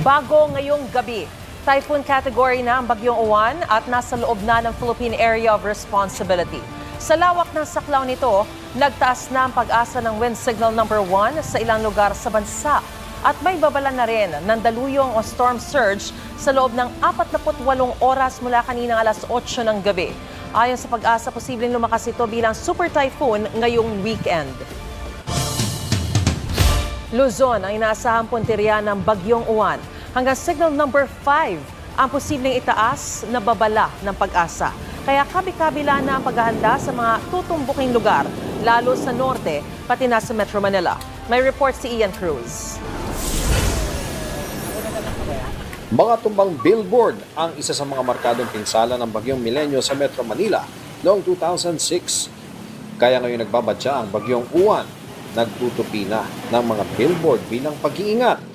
Bago ngayong gabi, typhoon category na ang bagyong Uwan at nasa loob na ng Philippine Area of Responsibility. Sa lawak ng saklaw nito, nagtaas na ang pag-asa ng wind signal number 1 sa ilang lugar sa bansa. At may babala na rin ng daluyong o storm surge sa loob ng 48 oras mula kaninang alas 8 ng gabi. Ayon sa pag-asa, posibleng lumakas ito bilang super typhoon ngayong weekend. Luzon ang inaasahang punteriya ng Bagyong Uwan. Hanggang signal number 5 ang posibleng itaas na babala ng pag-asa. Kaya kabi-kabila na ang paghahanda sa mga tutumbuking lugar, lalo sa norte, pati na sa Metro Manila. May report si Ian Cruz. Mga tumbang billboard ang isa sa mga markadong pinsala ng Bagyong Milenyo sa Metro Manila noong 2006. Kaya ngayon nagbabadya ang Bagyong Uwan. Nagtutupi na ng mga billboard bilang pag-iingat.